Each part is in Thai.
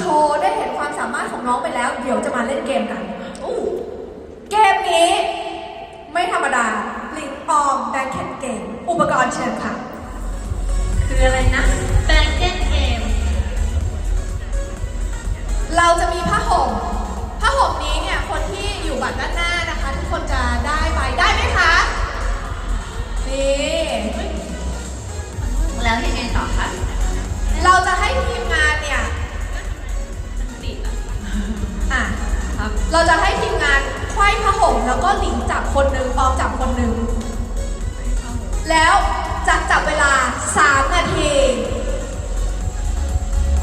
โชว์ได้เห็นความสามารถของน้องไปแล้ว เดี๋ยวจะมาเล่นเกมกันอู้เกมนี้ ไม่ธรรมดาลิงออมแบงค์แคนเกมอุปกรณ์เชิญค่ะ คืออะไรนะแบงค์แคนเกมเราจะมีผ้าห่ม เราจะให้ทีมงานคว้ผ้าห่มแล้วก็หลิงจับคนหนึ่งปอมจับคนหนึ่ง แล้วจะจับเวลา 3 นาที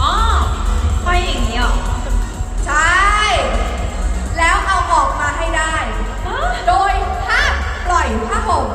อ๋อไปอย่างนี้เหรอใช่ แล้วเอาออกมาให้ได้ โดยห้ามปล่อยผ้าห่ม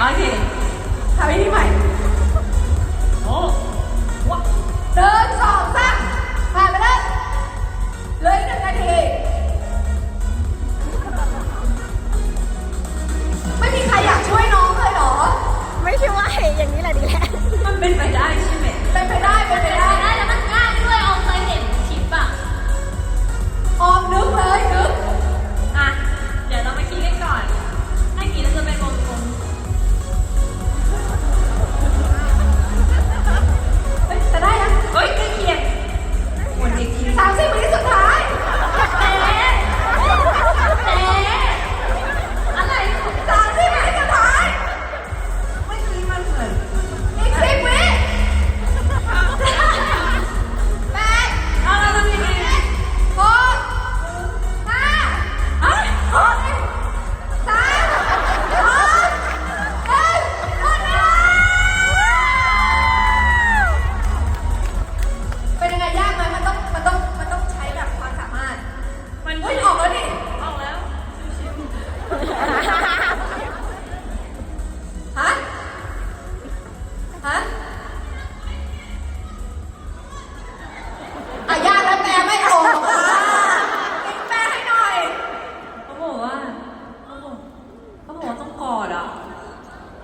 โอเคทำให้ที่ใหม่โอ้ว้าเดินสองสามผ่านไปเลยเลย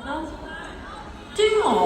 เนาะจริงเหรอ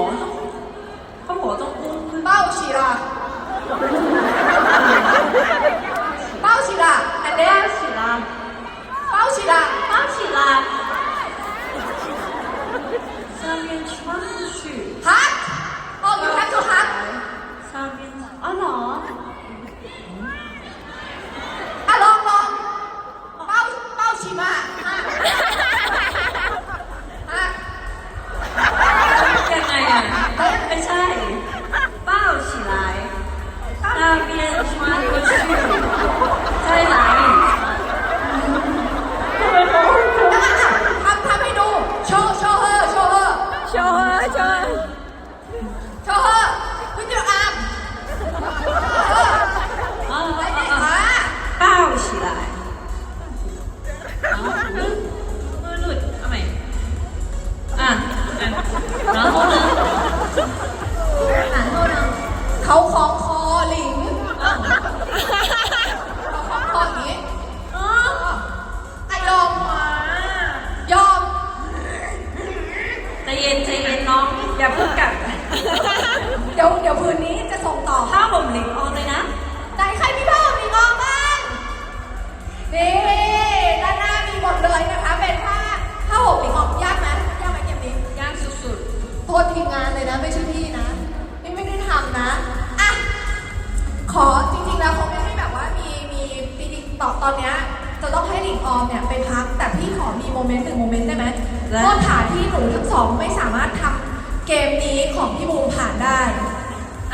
ได้ไหมได้ก็ฐานที่หนูทั้งสองไม่สามารถทำเกมนี้ของพี่บูมผ่านได้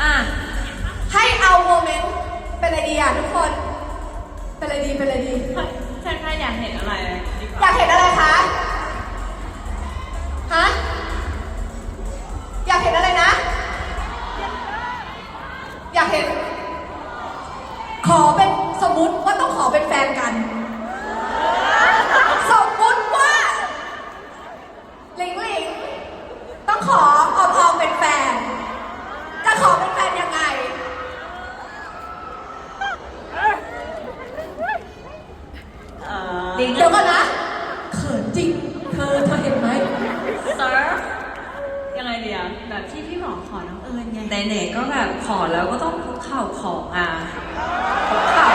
อะให้เอาโมเมนต์เป็นอะไรดีอะทุกคน เป็นอะไรดีเป็นอะไรดี ใช่ใครอยากเห็นอะไรดีกอว่ายากเห็นอะไรคะฮะอยากเห็นอะไรนะ อยากเห็น ขอเป็นสมมุติว่าต้องขอเป็นแฟนกัน สมมุติว่าหลิงหลิงต้องขอออมออมเป็นแฟน จะขอเป็นแฟนยังไง เอ่อเดี๋ยวก่อนนะเขินจริงเธอเธอเห็นไหมเซิร์ฟยังไงดีอะแบบที่พี่หมอขอน้องเอิญไงไหนๆก็แบบขอแล้วก็ต้องคุกเข่าของอะคุกเข่า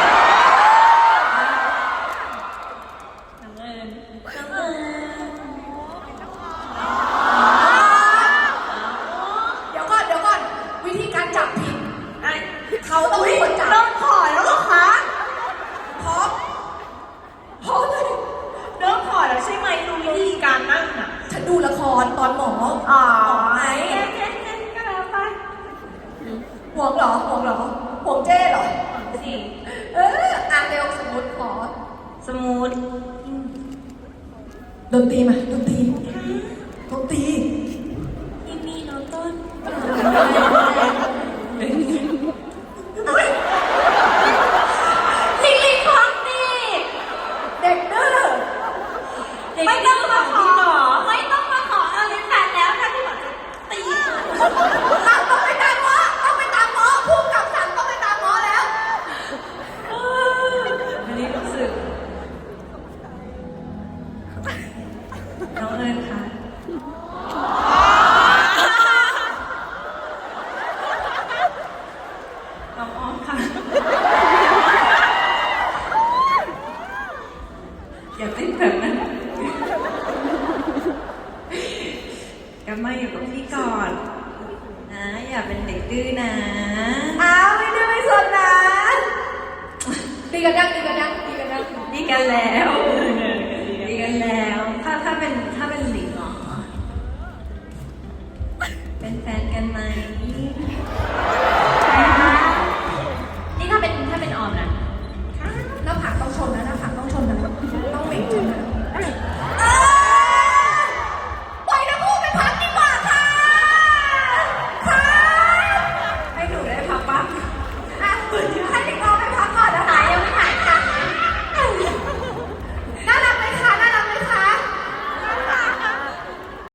น้องเอิญน้องเอิญ เดี๋ยวก่อน เดี๋ยวก่อน วิธีการจับผิด ไอ้ เขาต้องเป็นคนจับ ต้องขอแล้วเหรอคะ พร้อมพร้อมเลย เริ่มขอแล้วใช่ไหมรู้วิธีการนั่งอะ ฉัน ดูละครตอนหมออ๋อไหนเจ๊เจ๊เจ๊ก็แล้วไปห่วงเหรอห่วงเหรอห่วงเจ้เหรอสิเอออ่านเร็วสมมติขอสมูทดนตรีมาดนตรี อย่าติดแบบนั้นกลับมาอยู่กับพี่ก่อน นะ อย่าเป็นเด็กดื้อนะ อ้าวไม่ดื้อไม่สนนะตีกันดังตีกันดังตีกันดังดีกันแล้วดีกันแล้ว ถ้าถ้าเป็นถ้าเป็นหลิงเหรอเป็นแฟนกันไหม